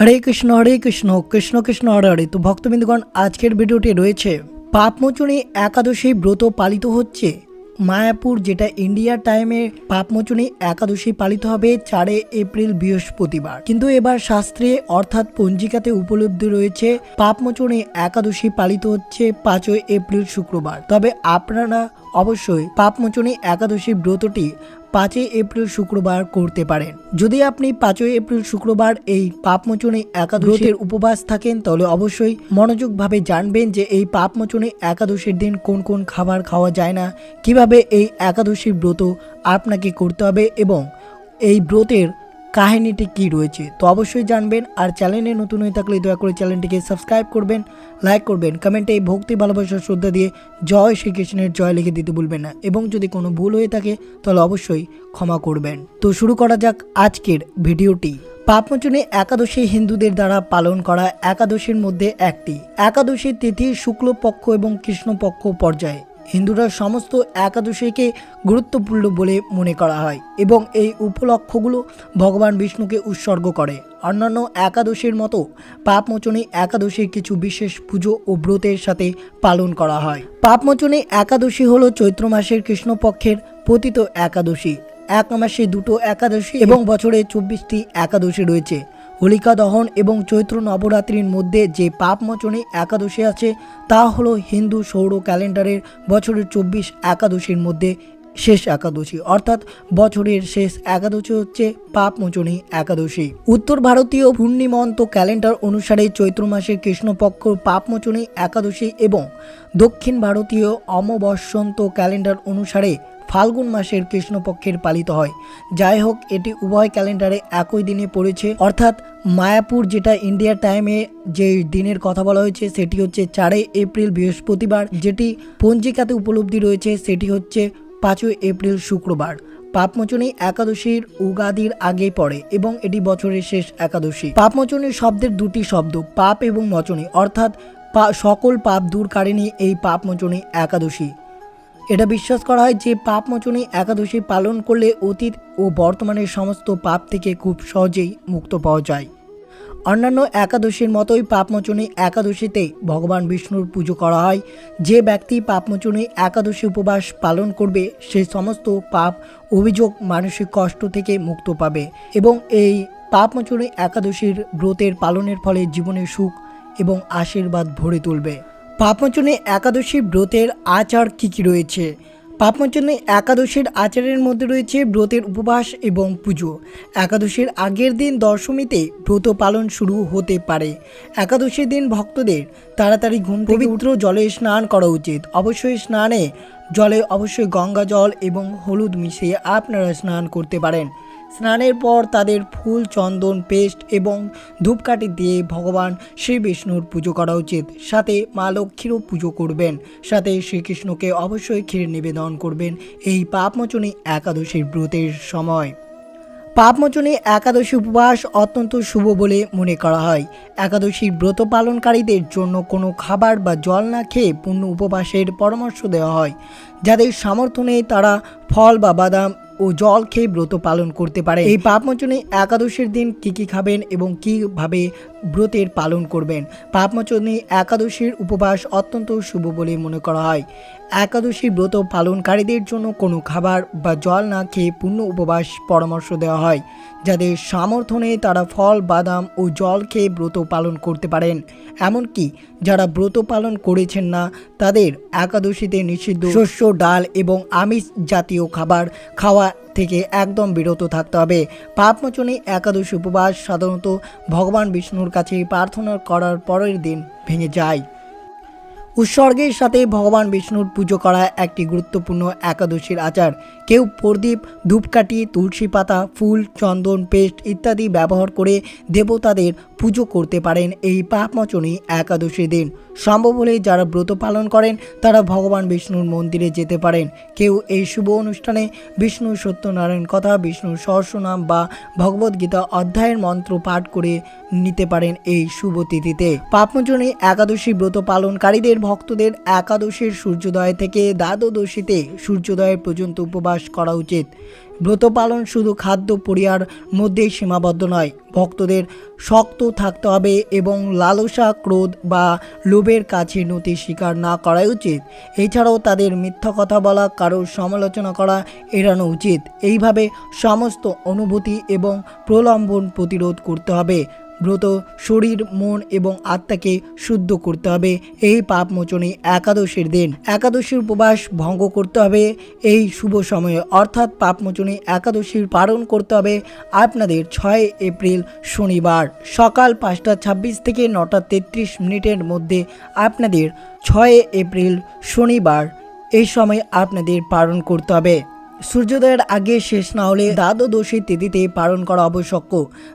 হরে কৃষ্ণ হরে কৃষ্ণ কৃষ্ণ কৃষ্ণ, হরে হরে। তো ভক্তবৃন্দগণ, আজকের ভিডিওটি রয়েছে পাপমোচনী একাদশী ব্রত পালিত হচ্ছে। মায়াপুর, যেটা ইন্ডিয়া টাইমে পাপমোচনী একাদশী পালিত হবে চারে এপ্রিল বৃহস্পতিবার। কিন্তু এবার শাস্ত্রে, অর্থাৎ পঞ্জিকাতে উপলব্ধি রয়েছে পাপমোচনী একাদশী পালিত হচ্ছে পাঁচই এপ্রিল শুক্রবার। তবে আপনারা অবশ্যই পাপমোচনী একাদশী ব্রতটি পাঁচই এপ্রিল শুক্রবার করতে পারেন। যদি আপনি পাঁচই এপ্রিল শুক্রবার এই পাপমোচনী একাদশীর উপবাস থাকেন তাহলে অবশ্যই মনোযোগভাবে জানবেন যে এই পাপমোচনী একাদশীর দিন কোন কোন খাবার খাওয়া যায় না কীভাবে এই একাদশীর ব্রত আপনাকে করতে হবে এবং এই ব্রতের কাহিনীটি কি রয়েছে? তো অবশ্যই জানবেন আর চ্যানেলে নতুন হয়ে থাকলে দয়া করে চ্যানেলটিকে সাবস্ক্রাইব করবেন, লাইক করবেন, কমেন্টে এই ভক্তি, ভালোবাসা, শ্রদ্ধা দিয়ে জয় শ্রীকৃষ্ণের জয় লিখে দিতে ভুলবেন না। এবং যদি কোনো ভুল হয়ে থাকে, তাহলে অবশ্যই ক্ষমা করবেন। তো শুরু করা যাক আজকের ভিডিওটি। পাপমোচনী একাদশী হিন্দুদের দ্বারা পালন করা একাদশীর মধ্যে একটি। একাদশী তিথি শুক্লপক্ষ এবং কৃষ্ণপক্ষ পর্যায়ে। হিন্দুরা সমস্ত একাদশীকে গুরুত্বপূর্ণ বলে মনে করা হয় এবং এই উপলক্ষগুলো ভগবান বিষ্ণুকে উৎসর্গ করে। অন্যান্য একাদশীর মতো পাপমোচনী একাদশীর কিছু বিশেষ পুজো ও ব্রতের সাথে পালন করা হয়। পাপমোচনী একাদশী হলো চৈত্র মাসের কৃষ্ণপক্ষের পতিত একাদশী। এক মাসে দুটো একাদশী এবং বছরে চব্বিশটি একাদশী রয়েছে। হোলিকা দহন এবং চৈত্র নবরাত্রির মধ্যে যে পাপমোচনী একাদশী আছে, তা হলো হিন্দু সৌর ক্যালেন্ডারের বছরের চব্বিশ একাদশীর মধ্যে শেষ একাদশী। অর্থাৎ বছরের শেষ একাদশী হচ্ছে পাপমোচনী একাদশী। উত্তর ভারতীয় পূর্ণিমন্ত ক্যালেন্ডার অনুসারে চৈত্র মাসের কৃষ্ণপক্ষ পাপমোচনী একাদশী এবং দক্ষিণ ভারতীয় অমবসন্ত ক্যালেন্ডার অনুসারে ফাল্গুন মাসের কৃষ্ণপক্ষের পালিত হয়। যাই হোক, এটি উভয় ক্যালেন্ডারে একই দিনে পড়েছে। অর্থাৎ মায়াপুর, যেটা ইন্ডিয়া টাইমে যে দিনের কথা বলা হয়েছে, সেটি হচ্ছে চারই এপ্রিল, বৃহস্পতিবার। যেটি পঞ্জিকাতে উপলব্ধি রয়েছে, সেটি হচ্ছে পাঁচই এপ্রিল, শুক্রবার। পাপমোচনী একাদশীর উগাদির আগে পড়ে এবং এটি বছরের শেষ একাদশী। পাপমোচনী শব্দের দুটি শব্দ, পাপ এবং মচনী। অর্থাৎ সকল পাপ দূর দূরকারিণী এই পাপমোচনী একাদশী। এটা বিশ্বাস করা হয় যে পাপমোচনী একাদশী পালন করলে অতীত ও বর্তমানের সমস্ত পাপ থেকে খুব সহজেই মুক্ত পাওয়া যায়। অন্যান্য একাদশীর মতোই পাপমোচনী একাদশীতে ভগবান বিষ্ণুর পুজো করা হয়। যে ব্যক্তি পাপমোচনী একাদশী উপবাস পালন করবে, সে সমস্ত পাপ অভিযোগ মানসিক কষ্ট থেকে মুক্ত পাবে এবং এই পাপমোচনী একাদশীর ব্রতের পালনের ফলে জীবনে সুখ এবং আশীর্বাদ ভরে তুলবে। পাপমোচনী একাদশী ব্রতের আচার কী কী রয়েছে? পাপমোচনী একাদশীর আচারের মধ্যে রয়েছে ব্রতের উপবাস এবং পুজো। একাদশীর আগের দিন দশমীতে ব্রত পালন শুরু হতে পারে। একাদশীর দিন ভক্তদের তাড়াতাড়ি ঘুম পবিত্র জলে স্নান করা উচিত। অবশ্যই স্নানে জলে অবশ্যই গঙ্গা জল এবং হলুদ মিশিয়ে আপনারা স্নান করতে পারেন। স্নানের পর তাদের ফুল, চন্দন, পেস্ট এবং ধূপকাঠি দিয়ে ভগবান শ্রী বিষ্ণুর পুজো করা উচিত। সাথে মা লক্ষ্মীরও পুজো করবেন। সাথে শ্রীকৃষ্ণকে অবশ্যই ক্ষীর নিবেদন করবেন এই পাপমোচনী একাদশীর ব্রতের সময়। পাপমোচনী একাদশী উপবাস অত্যন্ত শুভ বলে মনে করা হয়। একাদশীর ব্রত পালনকারীদের জন্য কোনো খাবার বা জল না খেয়ে পূর্ণ উপবাসের পরামর্শ দেওয়া হয়। যাদের সামর্থ্য নেই তারা ফল বা বাদাম ও জল খেয়ে ব্রত পালন করতে পারে। এই পাপমোচনে একাদশীর দিন কি কি খাবেন এবং কীভাবে ব্রতের পালন করবেন? পাপমোচনে একাদশীর উপবাস অত্যন্ত শুভ বলে মনে করা হয়। একাদশী ব্রত পালনকারীদের জন্য কোনো খাবার বা জল না খেয়ে পূর্ণ উপবাস পরামর্শ দেওয়া হয়, যাদের সামর্থ্য তারা ফল, বাদাম ও জল খেয়ে ব্রত পালন করতে পারেন। এমনকি যারা ব্রত পালন করেছেন না, তাদের একাদশীতে নিষিদ্ধ শস্য, ডাল এবং আমিষ জাতীয় খাবার খাওয়া থেকে একদম বিরত থাকতে হবে। পাপমোচনী একাদশী উপবাস সাধারণত ভগবান বিষ্ণুর কাছে প্রার্থনা করার পরের দিন ভেঙে যায়। উৎসর্গের সাথে ভগবান বিষ্ণুর পুজো করা একটি গুরুত্বপূর্ণ একাদশীর আচার। কেউ প্রদীপ, ধূপকাঠি, তুলসী পাতা, ফুল, চন্দন, পেস্ট ইত্যাদি ব্যবহার করে দেবতাদের পুজো করতে পারেন এই পাপমোচনী একাদশী দিন। সম্ভব হলে যারা ব্রত পালন করেন, তারা ভগবান বিষ্ণুর মন্দিরে যেতে পারেন। কেউ এই শুভ অনুষ্ঠানে বিষ্ণু সত্যনারায়ণ কথা, বিষ্ণুর সহস্রনাম বা ভগবদ্গীতা অধ্যায়ের মন্ত্র পাঠ করে নিতে পারেন এই শুভ তিথিতে। পাপমোচনী একাদশী ব্রত পালনকারীদের ভক্তদের একাদশীর সূর্যোদয় থেকে দ্বাদশীতে সূর্যোদয় পর্যন্ত উপবাস উপবাস করা উচিত। ব্রত পালন শুধু খাদ্য পরিয়ার মধ্যেই সীমাবদ্ধ নয়, ভক্তদের শক্ত থাকতে হবে এবং লালসা, ক্রোধ বা লোভের কাছে নতি স্বীকার না করাই উচিত। এছাড়াও তাদের মিথ্যা কথা বলা, কারোর সমালোচনা করা এড়ানো উচিত। এইভাবে সমস্ত অনুভূতি এবং প্রলম্বন প্রতিরোধ করতে হবে। ব্রত, শরীর, মন এবং আত্মাকে শুদ্ধ করতে হবে। এই পাপমোচনী একাদশীর দিন। একাদশীর উপবাস ভঙ্গ করতে হবে। এই শুভ সময়ে অর্থাৎ পাপমোচনী একাদশীর পালন করতে হবে আপনাদের ছয় এপ্রিল শনিবার। সকাল পাঁচটা ছাব্বিশ থেকে নটা তেত্রিশ মিনিটের মধ্যে আপনাদের ছয় এপ্রিল শনিবার। এই সময় আপনাদের পালন করতে হবে। সূর্যোদয়ের আগে শেষ না হলে দ্বাদশীর তিথিতে পালন করা আবশ্যক।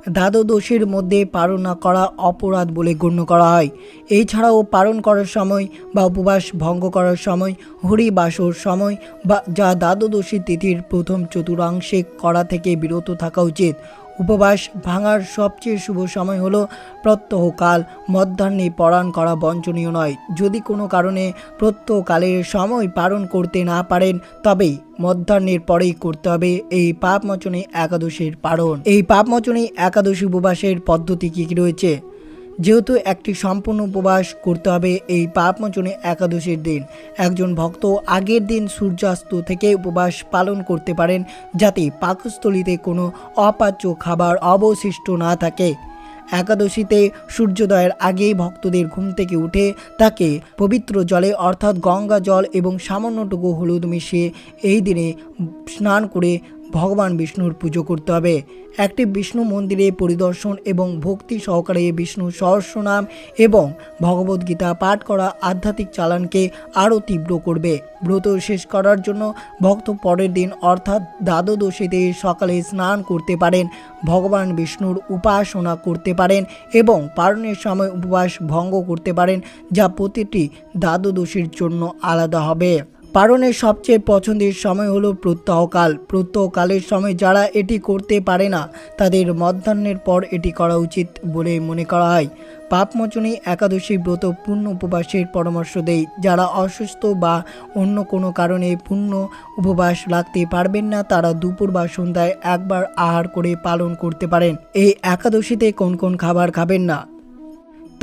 দ্বাদশীর মধ্যে পালন না করা অপরাধ বলে গণ্য করা হয়। এছাড়াও পালন করার সময় বা উপবাস ভঙ্গ করার সময়, হরিবাসর সময় বা যা দ্বাদশী তিথির প্রথম চতুর্থাংশে করা থেকে বিরত থাকা উচিত। উপবাস ভাঙার সবচেয়ে শুভ সময় হলো প্রত্যহকাল। মধ্যাহ্নে পরাণ করা বঞ্চনীয় নয়। যদি কোনো কারণে প্রত্যহকালের সময় পালন করতে না পারেন তবে মধ্যাহ্নের পরেই করতে হবে এই পাপমোচনী একাদশীর পালন। এই পাপমোচনী একাদশী উপবাসের পদ্ধতি কী কী রয়েছে? যেহেতু একটি সম্পূর্ণ উপবাস করতে হবে এই পাপমোচনে একাদশীর দিন। একজন ভক্ত আগের দিন সূর্যাস্ত থেকে উপবাস পালন করতে পারেন যাতে পাকস্থলিতে কোনো অপাচ্য খাবার অবশিষ্ট না থাকে। একাদশীতে সূর্যোদয়ের আগেই ভক্তদের ঘুম থেকে উঠে তাকে পবিত্র জলে অর্থাৎ গঙ্গা জল এবং সামান্যটুকু হলুদ মিশিয়ে এই দিনে স্নান করে ভগবান বিষ্ণুর পুজো করতে হবে। একটি বিষ্ণু মন্দিরে পরিদর্শন এবং ভক্তি সহকারে বিষ্ণু সহস্রনাম এবং ভগবদ্গীতা পাঠ করা আধ্যাত্মিক চালানকে আরও তীব্র করবে। ব্রত শেষ করার জন্য ভক্ত পরের দিন অর্থাৎ দ্বাদশীতে সকালে স্নান করতে পারেন, ভগবান বিষ্ণুর উপাসনা করতে পারেন এবং পারণের সময় উপবাস ভঙ্গ করতে পারেন, যা প্রতিটি দ্বাদশীর জন্য আলাদা হবে। পালনের সবচেয়ে পছন্দের সময় হলো প্রত্যহকাল। প্রত্যহকালের সময় যারা এটি করতে পারে না, তাদের মধ্যাহ্নের পর এটি করা উচিত বলে মনে করা হয়। পাপমোচনী একাদশী ব্রত পূর্ণ উপবাসের পরামর্শ দেয় যারা অসুস্থ বা অন্য কোনো কারণে পূর্ণ উপবাস রাখতে পারবেন না, তারা দুপুর বা সন্ধ্যায় একবার আহার করে পালন করতে পারেন। এই একাদশীতে কোন কোন খাবার খাবেন না?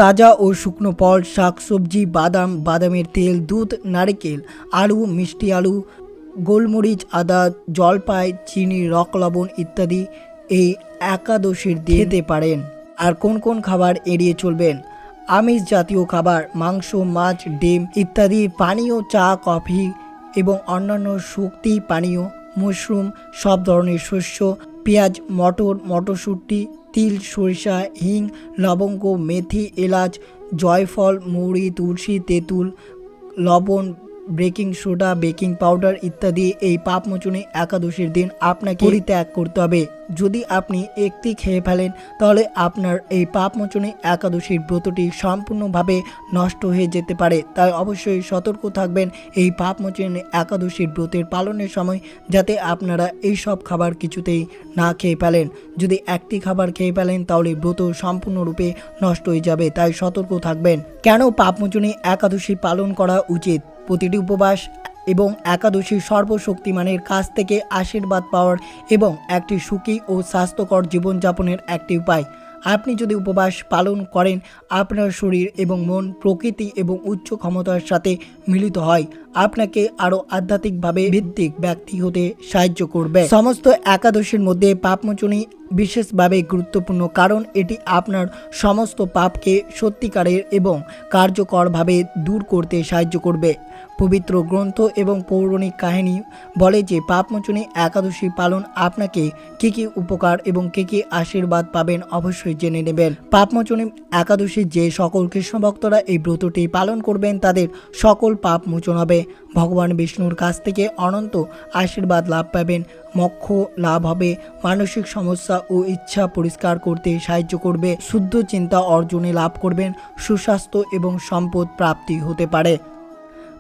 তাজা ও শুকনো ফল শাকসবজি বাদাম, বাদামের তেল, দুধ, নারকেল, আলু, মিষ্টি আলু, গোলমরিচ, আদা, জলপাই, চিনি, রক লবণ ইত্যাদি এই একাদশীর দিয়ে পারেন। আর কোন কোন খাবার এড়িয়ে চলবেন? আমিষ জাতীয় খাবার, মাংস, মাছ, ডিম ইত্যাদি পানীয় চা, কফি এবং অন্যান্য শক্তি, পানীয়, মাশরুম সব ধরনের শস্য পেঁয়াজ মটর মটরশুঁটি তিল সরিষা হিং লবঙ্গ মেথি এলাচ জয়ফল মৌরি তুলসী তেঁতুল লবণ বেকিং সোডা, বেকিং পাউডার ইত্যাদি এই পাপমোচনী একাদশীর দিন আপনাকে পরিত্যাগ করতে হবে। যদি আপনি একটি খেয়ে ফেলেন, তাহলে আপনার এই পাপমোচনী একাদশীর ব্রতটি সম্পূর্ণভাবে নষ্ট হয়ে যেতে পারে। তাই অবশ্যই সতর্ক থাকবেন এই পাপমোচনী একাদশীর ব্রতের পালনের সময়, যাতে আপনারা এই সব খাবার কিছুতেই না খেয়ে ফেলেন। যদি একটি খাবার খেয়ে ফেলেন, তাহলে ব্রত সম্পূর্ণরূপে নষ্ট হয়ে যাবে। তাই সতর্ক থাকবেন। কেন পাপমোচনী একাদশী পালন করা উচিত? প্রতিটি উপবাস এবং একাদশী সর্বশক্তিমানের কাছ থেকে আশীর্বাদ পাওয়ার এবং একটি সুখী ও স্বাস্থ্যকর জীবনযাপনের একটি উপায়। আপনি যদি উপবাস পালন করেন, আপনার শরীর এবং মন প্রকৃতি এবং উচ্চ ক্ষমতার সাথে মিলিত হয়। আপনাকে আরও আধ্যাত্মিকভাবে ভিত্তিক ব্যক্তি হতে সাহায্য করবে। সমস্ত একাদশীর মধ্যে পাপমোচনী বিশেষভাবে গুরুত্বপূর্ণ কারণ এটি আপনার সমস্ত পাপকে সত্যিকারের এবং কার্যকরভাবে দূর করতে সাহায্য করবে। পবিত্র গ্রন্থ এবং পৌরাণিক কাহিনী বলে যে পাপমোচনী একাদশী পালন আপনাকে কী কী উপকার এবং কী কী আশীর্বাদ পাবেন অবশ্যই জেনে নেবেন। পাপমোচনী একাদশী যে সকল কৃষ্ণ ভক্তরা এই ব্রতটি পালন করবেন, তাদের সকল পাপ মোচন হবে। ভগবান বিষ্ণুর কাছ থেকে অনন্ত আশীর্বাদ লাভ পাবেন, মক্ষ লাভ হবে, মানসিক সমস্যা ও ইচ্ছা পরিষ্কার করতে সাহায্য করবে, শুদ্ধ চিন্তা অর্জনে লাভ করবেন, সুস্বাস্থ্য এবং সম্পদ প্রাপ্তি হতে পারে।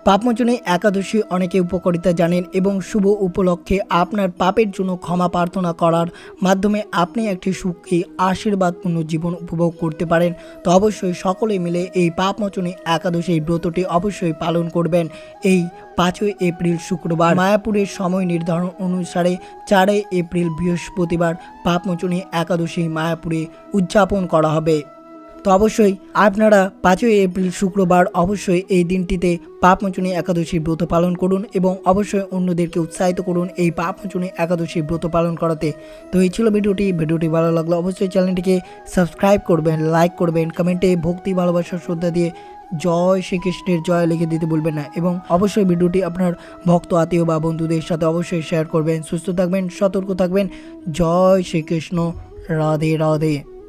পাপমোচনী একাদশী অনেকে উপকারিতা জানেন এবং শুভ উপলক্ষে আপনার পাপের জন্য ক্ষমা প্রার্থনা করার মাধ্যমে আপনি একটি সুখী আশীর্বাদপূর্ণ জীবন উপভোগ করতে পারেন। তো অবশ্যই সকলে মিলে এই পাপমোচনী একাদশী এই ব্রতটি অবশ্যই পালন করবেন এই পাঁচই এপ্রিল শুক্রবার। মায়াপুরের সময় নির্ধারণ অনুসারে চারই এপ্রিল বৃহস্পতিবার পাপমোচনী একাদশী মায়াপুরে উদযাপন করা হবে। তো অবশ্যই আপনারা পাঁচই এপ্রিল শুক্রবার অবশ্যই এই দিনটিতে পাপমোচনী একাদশী ব্রত পালন করুন এবং অবশ্যই অন্যদেরকে উৎসাহিত করুন এই পাপমোচনী একাদশী ব্রত পালন করাতে। তো এই ছিল ভিডিওটি। ভিডিওটি ভালো লাগল অবশ্যই চ্যানেলটিকে সাবস্ক্রাইব করবেন, লাইক করবেন, কমেন্টে ভক্তি, ভালোবাসা, শ্রদ্ধা দিয়ে জয় শ্রীকৃষ্ণের জয় লিখে দিতে ভুলবেন না এবং অবশ্যই ভিডিওটি আপনার ভক্ত, আত্মীয় বা বন্ধুদের সাথে অবশ্যই শেয়ার করবেন। সুস্থ থাকবেন, সতর্ক থাকবেন। জয় শ্রীকৃষ্ণ। রাধে রাধে।